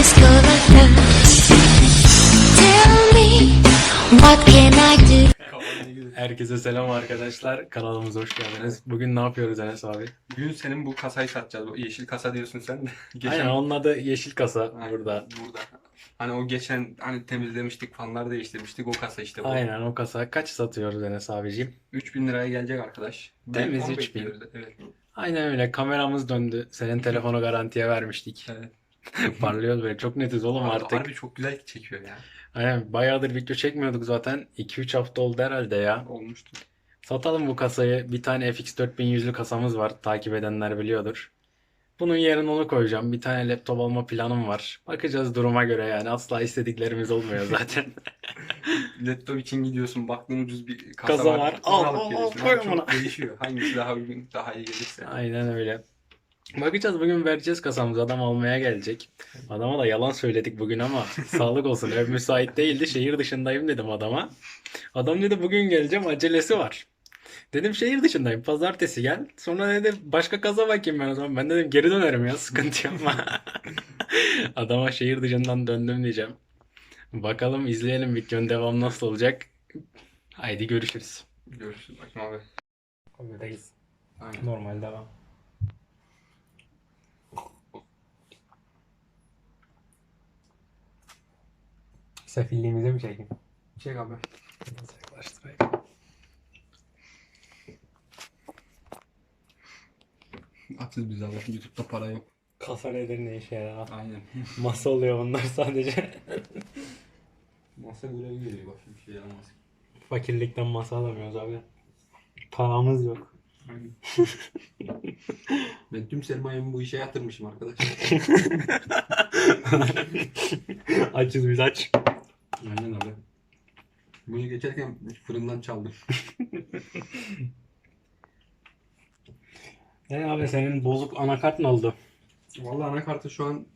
disco like that. Tell me, what can I do? Herkese selam arkadaşlar. Kanalımıza hoş geldiniz. Bugün ne yapıyoruz Enes abi? Bugün senin bu kasayı satacağız. Bu yeşil kasa diyorsun sen. geçen Aynen onun adı Yeşil Kasa Aynen, burada. Burada. Hani o geçen hani temizlemiştik, fanları değiştirmiştik. O kasa işte bu. Aynen o kasa. Kaç satıyoruz Enes abiciğim? 3000 liraya gelecek arkadaş. Temiz Onu 3000. bekliyoruz. Evet. Aynen öyle. Kameramız döndü. Senin telefonu garantiye vermiştik. evet. Parlıyoruz böyle. Çok netiz oğlum Harbi- artık. Harbi çok güzel çekiyor ya. Aynen bayağıdır video çekmiyorduk zaten. 2-3 hafta oldu herhalde ya. Olmuştu. Satalım bu kasayı. Bir tane FX 4100'lü kasamız var. Takip edenler biliyordur. Bunun yerine onu koyacağım. Bir tane laptop alma planım var. Bakacağız duruma göre yani. Asla istediklerimiz olmuyor zaten. Laptop için gidiyorsun. Baktığın ucuz bir kasa, Kasa var. var. Al, al, al, koy Ama çok bunu. değişiyor. Hangisi daha uygun, daha iyi gelirse. Aynen öyle. Bakacağız bugün vereceğiz kasamızı. Adam almaya gelecek. Adama da yalan söyledik bugün ama sağlık olsun. Ev müsait değildi. Şehir dışındayım dedim adama. Adam dedi bugün geleceğim acelesi var. Dedim şehir dışındayım. Pazartesi gel. Sonra dedi başka kasa bakayım ben o zaman. Ben dedim geri dönerim ya sıkıntı yapma. Adama şehir dışından döndüm diyeceğim. Bakalım izleyelim videonun devamı nasıl olacak. Haydi görüşürüz. Görüşürüz. Bakın abi. Buradayız. Aynen. Normal devam. Sefilliğimize mi çekeyim? Çek abi. Biraz yaklaştırayım. Atız biz abi. YouTube'da para yok. Kasa nedir ne işe yarar? Aynen. Masa oluyor bunlar sadece. Masa görevi geliyor. Başka bir şey yaramaz. Fakirlikten masa alamıyoruz abi. Paramız yok. Aynen. ben tüm sermayemi bu işe yatırmışım arkadaş. Açız biz aç. Aynen abi. Bunu geçerken fırından çaldım. Ne abi senin bozuk anakart ne oldu? Vallahi anakartı şu an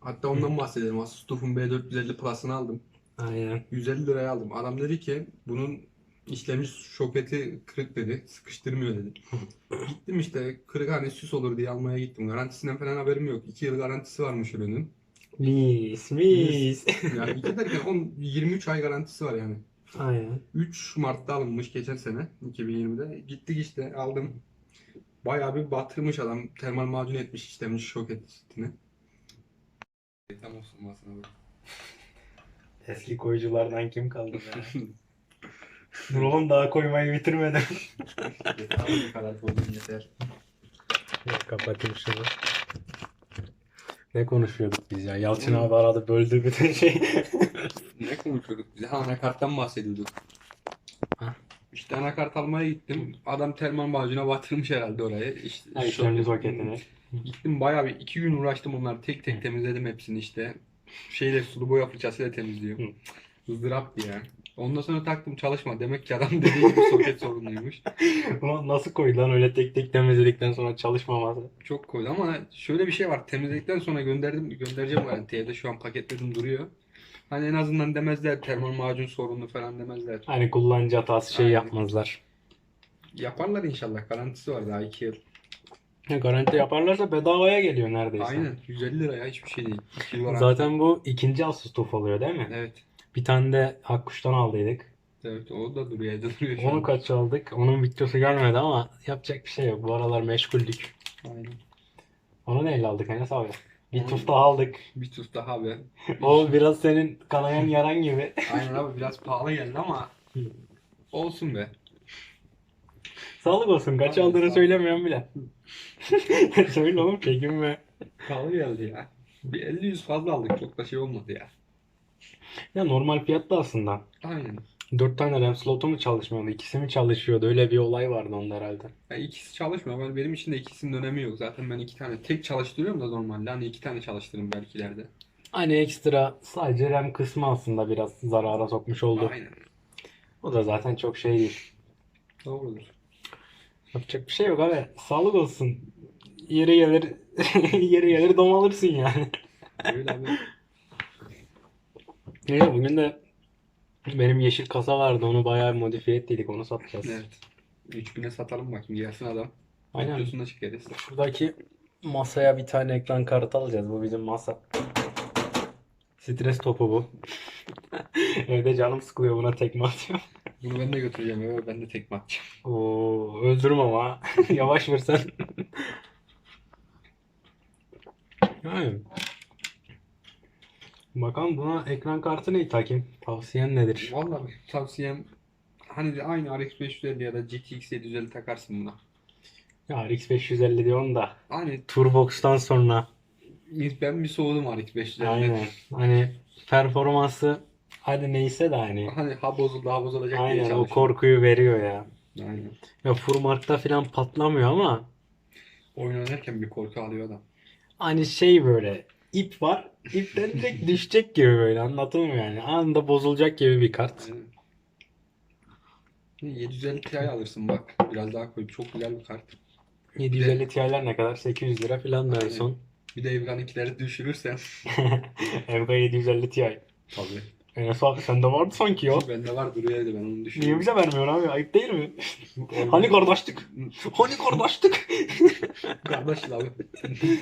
hatta ondan bahsedelim. Asus'un B450 Plus'ını aldım. Aynen. 150 liraya aldım. Adam dedi ki bunun işlemiş şoketi kırık dedi. Sıkıştırmıyor dedi. gittim işte kırık hani süs olur diye almaya gittim. Garantisinden falan haberim yok. 2 yıl garantisi varmış ürünün. Mis mis. Yani 2 derken 10, 23 ay garantisi var yani. Aynen. 3 Mart'ta alınmış geçen sene 2020'de. Gittik işte aldım. Bayağı bir batırmış adam. Termal macun etmiş işlemiş şoketini. Tam olsun masana bak. Eski koyuculardan kim kaldı be? Dur oğlum daha koymayı bitirmedim. Yeter. Kapatayım şunu. Ne konuşuyorduk biz ya? Yalçın abi aradı böldü bütün şey. Ne konuşuyorduk biz? Ha, anakarttan bahsediyorduk. Ha. İşte anakart almaya gittim. Adam termal macuna batırmış herhalde oraya. İşte Ha, işlemci soketini. Gittim bayağı bir iki gün uğraştım onları. Tek tek temizledim hepsini işte. Şeyle sulu boya fırçasıyla temizliyor. Hı. Izdırap ya. Ondan sonra taktım çalışma. Demek ki adam dediği gibi soket sorunluymuş. Ulan nasıl koydu lan öyle tek tek temizledikten sonra çalışmaması? Çok koydu ama şöyle bir şey var. Temizledikten sonra gönderdim. Göndereceğim garantiye de şu an paketledim duruyor. Hani en azından demezler termal macun sorunlu falan demezler. Hani kullanıcı hatası şey Aynen. yapmazlar. Yaparlar inşallah. Garantisi var daha 2 yıl. Ya garanti yaparlarsa bedavaya geliyor neredeyse. Aynen. 150 liraya hiçbir şey değil. 2 yıl garanti. Zaten bu ikinci Asus TUF oluyor değil mi? Evet. Bir tane de Akkuş'tan aldıydık. Evet o da duruyor. Duruyor şu Onu an. kaç aldık? Onun videosu gelmedi ama yapacak bir şey yok. Bu aralar meşguldük. Aynen. Onu neyle aldık Enes abi? Bir Onu- TUF daha aldık. Bir tuz daha be. O biraz senin kanayan yaran gibi. Aynen abi biraz pahalı geldi ama olsun be. Sağlık olsun. Kaç Aynen, aldığını sağ ol. söylemiyorum bile. Söyle oğlum çekinme. Pahalı geldi ya. Bir 50-100 fazla aldık. Çok da şey olmadı ya. Ya normal fiyatta aslında. Aynen. 4 tane RAM slotu mu çalışmıyordu? İkisi mi çalışıyordu? Öyle bir olay vardı onda herhalde. Ya ikisi çalışmıyor. Ben, benim için de ikisinin önemi yok. Zaten ben iki tane tek çalıştırıyorum da normalde. Hani iki tane çalıştırırım belki ileride. Hani ekstra sadece RAM kısmı aslında biraz zarara sokmuş oldu. Aynen. O da zaten çok şey değil. Doğrudur. Yapacak bir şey yok abi. Sağlık olsun. Yeri gelir yeri gelir dom alırsın yani. Öyle abi. Neyse bugün de benim yeşil kasa vardı. Onu bayağı modifiye ettiydik. Onu satacağız. Evet. 3000'e satalım bakayım. Gelsin adam. Aynen. Videosunu da çekeriz. Şuradaki masaya bir tane ekran kartı alacağız. Bu bizim masa. Stres topu bu. Evde canım sıkılıyor buna tekme atıyorum. Bunu ben de götüreceğim eve. Ben de tekme atacağım. Oo, öldürüm ama. Yavaş vursan. Yani. Bakalım buna ekran kartı ne takayım? Tavsiyen nedir? Vallahi benim tavsiyem hani de aynı RX 550 ya da GTX 750 takarsın buna. Ya RX 550 diyorsun da Hani Turbox'tan sonra ben bir soğudum RX 550'den. aynen hani performansı hadi neyse de hani Hani ha bozuldu ha bozulacak diye aynen o korkuyu veriyor ya. Aynen. Ya Furmark'ta falan patlamıyor ama Oyun oynarken bir korku alıyor adam. hani şey böyle ip var ipten direkt düşecek gibi böyle anlatılmıyor yani anında bozulacak gibi bir kart. Aynen. 750 Ti alırsın bak. Biraz daha koy. Çok güzel bir kart. 750 Ti'ler ne kadar? 800 lira falan da en son. Bir de Evgan'ınkileri düşürürsen. Evga 750 Ti. Tabii. Enes abi sende vardı sanki ya. Bende var duruyor evde ben onu Niye düşünüyorum. bize vermiyorsun abi? Ayıp değil mi? Hani kardeşlik? Hani kardeşlik? Kardeş abi.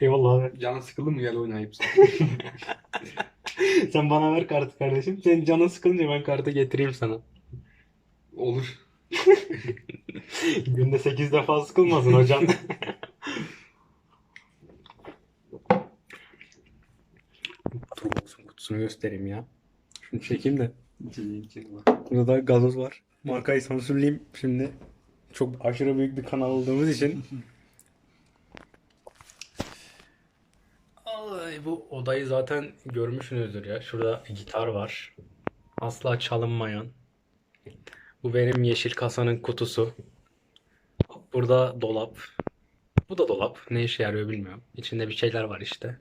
Eyvallah abi. Canın sıkıldı mı gel oynayıp sen. Sen bana ver kartı kardeşim. Senin canın sıkılınca ben kartı getireyim sana. Olur. Günde 8 defa sıkılmasın hocam. Turbox'un kutusunu göstereyim ya. Şunu çekeyim de. Burada da gazoz var. Markayı sansürleyeyim şimdi. Çok aşırı büyük bir kanal olduğumuz için. Ay, bu odayı zaten görmüşsünüzdür ya. Şurada gitar var. Asla çalınmayan. Bu benim yeşil kasanın kutusu. Burada dolap. Bu da dolap. Ne işe yarıyor bilmiyorum. İçinde bir şeyler var işte.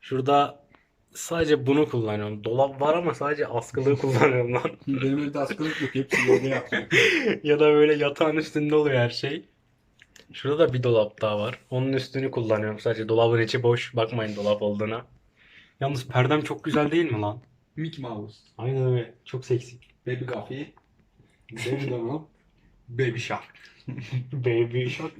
Şurada sadece bunu kullanıyorum. Dolap var ama sadece askılığı kullanıyorum lan. Benim evde askılık yok. Hepsi yerde yapıyor. ya da böyle yatağın üstünde oluyor her şey. Şurada da bir dolap daha var. Onun üstünü kullanıyorum sadece. Dolabın içi boş. Bakmayın dolap olduğuna. Yalnız perdem çok güzel değil mi lan? Mickey Mouse. Aynen öyle. Çok seksi. Baby Goofy. Baby Donald. Baby Shark. Baby shark.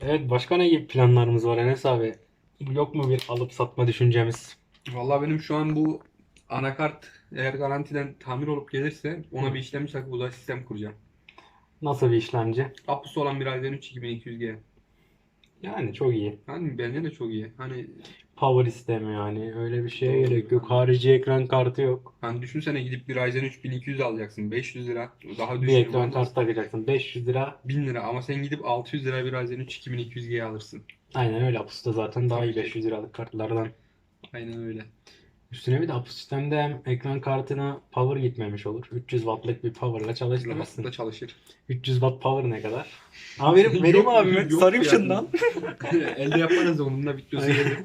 Evet başka ne gibi planlarımız var Enes abi? Yok mu bir alıp satma düşüncemiz? Vallahi benim şu an bu anakart eğer garantiden tamir olup gelirse ona bir işlemci takıp uzay sistem kuracağım. Nasıl bir işlemci? Apusu olan bir Ryzen 3 2200G. Yani çok iyi. Hani bence de çok iyi. Hani Power istemiyor yani. Öyle bir şeye Doğru. gerek yok. Harici ekran kartı yok. hani düşünsene gidip bir Ryzen 3 1200 alacaksın. 500 lira. Daha Bir düşük ekran olmaz. kartı takacaksın. 500 lira. 1000 lira ama sen gidip 600 lira bir Ryzen 3 2200G alırsın. Aynen öyle. Apusta zaten daha iyi ki. 500 liralık kartlardan. Aynen öyle. Üstüne bir de Apus sistemde hem ekran kartına power gitmemiş olur. 300 wattlık bir powerla. Rahatlıkla çalışır. 300 watt power ne kadar? Abi verim, vereyim Yok, abime. yok Sarayım yani. şundan. Elde yaparız onunla videosu Aynen. gelir.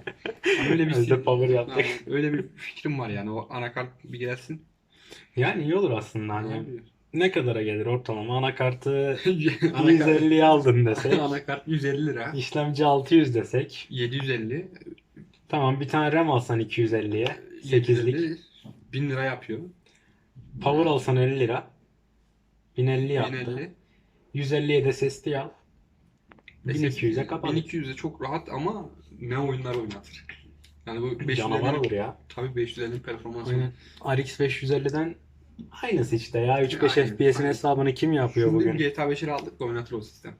Ama öyle bir Elde power yaptık. Aynen, öyle bir fikrim var yani. O anakart bir gelsin. Yani iyi olur aslında hani. Ne kadara gelir ortalama? Anakartı anakart, 150'ye aldın desek. anakart 150 lira. İşlemci 600 desek. 750. Tamam bir tane RAM alsan 250'ye. 8'lik. 750, 1000 lira yapıyor. Power alsan 50 lira. 1050 yaptı. 1050. 150'ye de SSD al. 1200'e kapat. 1200'e çok rahat ama ne oyunlar oynatır. Yani bu 550 Canavar olur ya. Tabii 550 performansı. Aynen. RX 550'den aynısı işte ya. 3-5 Aynen, FPS'in hesabını kim yapıyor Şimdi bugün? GTA 5'i aldık da oynatır o sistem.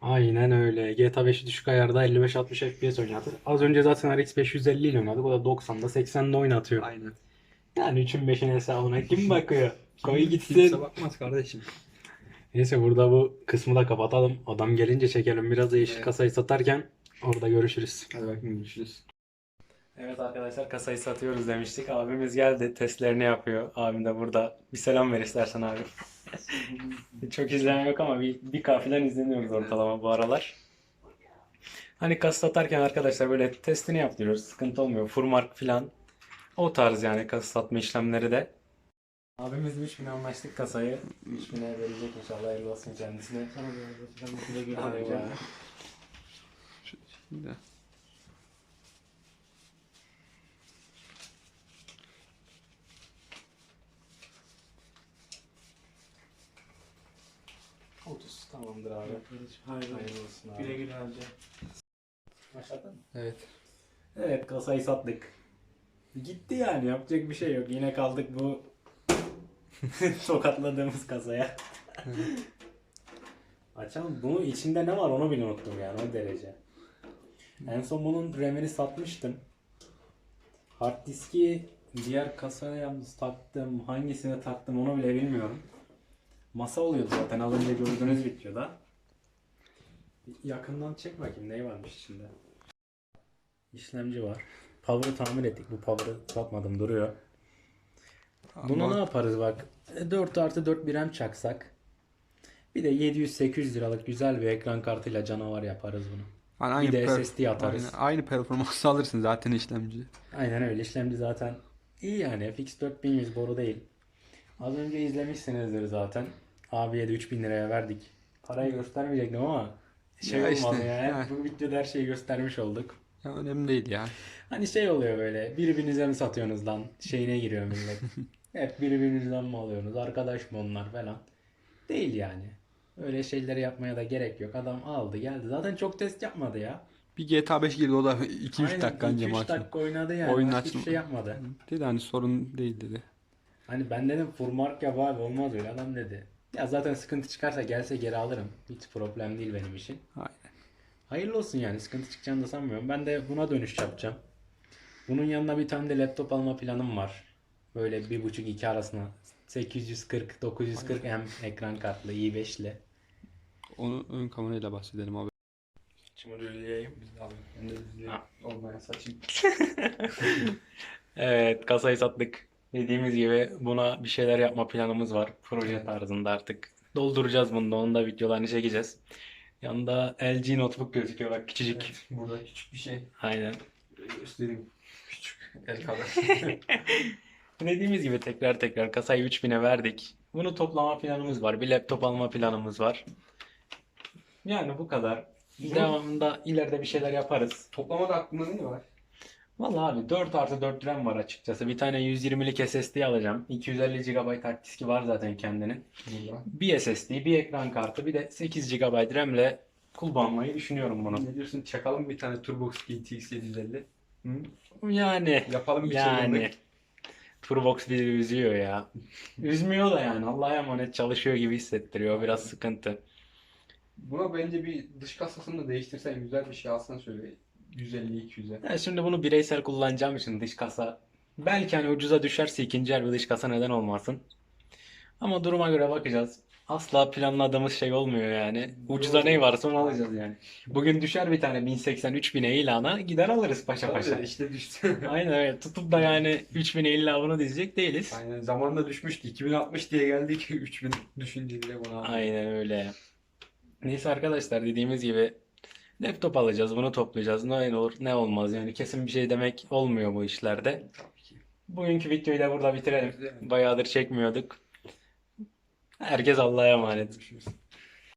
Aynen öyle. GTA 5'i düşük ayarda 55-60 FPS oynatır. Az önce zaten RX 550 ile oynadık. O da 90'da 80'de oynatıyor. Aynen. Yani 3'ün 5'in hesabına kim bakıyor? Koy gitsin. Kimse bakmaz kardeşim. Neyse burada bu kısmı da kapatalım. Adam gelince çekelim. Biraz da yeşil Evet. kasayı satarken orada görüşürüz. Hadi bakayım görüşürüz. Evet arkadaşlar kasayı satıyoruz demiştik. Abimiz geldi. Testlerini yapıyor. Abim de burada. Bir selam ver istersen abi. Çok izlenen yok ama bir, bir kafilen izleniyoruz ortalama bu aralar. Hani kasa satarken arkadaşlar böyle testini yaptırıyoruz. Sıkıntı olmuyor. Furmark falan. O tarz yani kasa satma işlemleri de. Abimiz 3000'e anlaştık kasayı. 3000'e verecek inşallah hayırlı olsun kendisine. Eyvallah. Şimdi. Tamamdır abi. Hayırlı Hayırlı olsun abi. Güle güle harca. Başladın mı? Evet. Evet kasayı sattık. Gitti yani yapacak bir şey yok. Yine kaldık bu tokatladığımız kasaya. Açalım. Bunun içinde ne var onu bile unuttum yani o derece. En son bunun RAM'ini satmıştım. Hard diski diğer kasaya yalnız taktım. Hangisine taktım onu bile bilmiyorum. Masa oluyordu zaten az önce gördüğünüz videoda. Yakından çek bakayım ne varmış içinde. İşlemci var. Power'ı tamir ettik. Bu power'ı satmadım duruyor. Buna Ama- ne yaparız bak. E, 4 artı 4 bir RAM çaksak. Bir de 700-800 liralık güzel bir ekran kartıyla canavar yaparız bunu. Hani Bir de SSD atarız. Aynı, aynı performansı alırsın zaten işlemci. Aynen öyle. İşlemci zaten iyi yani. FX 4100 boru değil. Az önce izlemişsinizdir zaten. Abiye de 3000 liraya verdik. Parayı göstermeyecektim ama şey Ya olmadı işte, ya. ya. Bu videoda her şeyi göstermiş olduk. Ya önemli değil ya. Hani şey oluyor böyle. Birbirinize mi satıyorsunuz lan? Şeyine giriyor millet. Hep birbirinizden mi alıyorsunuz? Arkadaş mı onlar falan. Değil yani. Öyle şeyleri yapmaya da gerek yok. Adam aldı geldi. Zaten çok test yapmadı ya. Bir GTA 5 girdi o da 2-3 Aynen, dakika önce 2-3 maksimum. dakika oynadı yani. Oyun. Hiçbir şey yapmadı. Dedi hani sorun değil dedi. Hani ben dedim furmark yap abi olmaz öyle adam dedi. Ya zaten sıkıntı çıkarsa gelse geri alırım. Hiç problem değil benim için. Aynen. Hayırlı olsun yani sıkıntı çıkacağını da sanmıyorum. Ben de buna dönüş yapacağım. Bunun yanına bir tane de laptop alma planım var. Böyle 1.5-2 arasına 840-940 M ekran kartlı i5 ile. Onu ön kamerayla bahsedelim abi. Şimdi düzleyeyim. Ben de düzleyeyim. Ha. Olmayan saçayım. Evet kasayı sattık. Dediğimiz gibi buna bir şeyler yapma planımız var. Proje tarzında artık. Dolduracağız bunu da. Onu da videolarını çekeceğiz. Yanında LG notebook gözüküyor bak küçücük. Burada küçük bir şey. Aynen. Göstereyim. Küçük. El kadar. Dediğimiz gibi tekrar tekrar kasayı 3000'e verdik. Bunu toplama planımız var. Bir laptop alma planımız var. Yani bu kadar. Devamında ileride bir şeyler yaparız. Toplamada aklında ne var? Vallahi abi 4 artı 4 RAM var açıkçası. Bir tane 120'lik SSD alacağım. 250 GB hard diski var zaten kendinin. Burada. Bir SSD, bir ekran kartı, bir de 8 GB RAM ile kullanmayı düşünüyorum bunu. Ne diyorsun? Çakalım bir tane Turbox GTX 750. Hı? Yani Yapalım bir yani çılgınlık. Turbox bizi üzüyor ya. Üzmüyor da yani. Allah'a emanet çalışıyor gibi hissettiriyor. Biraz sıkıntı. Buna bence bir dış kasasını da değiştirsen güzel bir şey alsan şöyle 150-200'e. Ya şimdi bunu bireysel kullanacağım için dış kasa belki hani ucuza düşerse ikinci el bir dış kasa neden olmasın. Ama duruma göre bakacağız. Asla planladığımız şey olmuyor yani. Ucuza ne varsa onu alacağız yani. Bugün düşer bir tane 1080 3000'e ilana gider alırız paşa paşa. Tabii işte düştü. Aynen öyle. Tutup da yani 3000'e illa bunu diyecek değiliz. Aynen zamanında düşmüştü. 2060 diye geldik 3000 düşünce bile bunu aldık. Aynen öyle. Neyse arkadaşlar dediğimiz gibi laptop alacağız, bunu toplayacağız. Ne olur ne olmaz yani kesin bir şey demek olmuyor bu işlerde. Bugünkü videoyu da burada bitirelim. Bayağıdır çekmiyorduk. Herkes Allah'a emanet. Görüşürüz.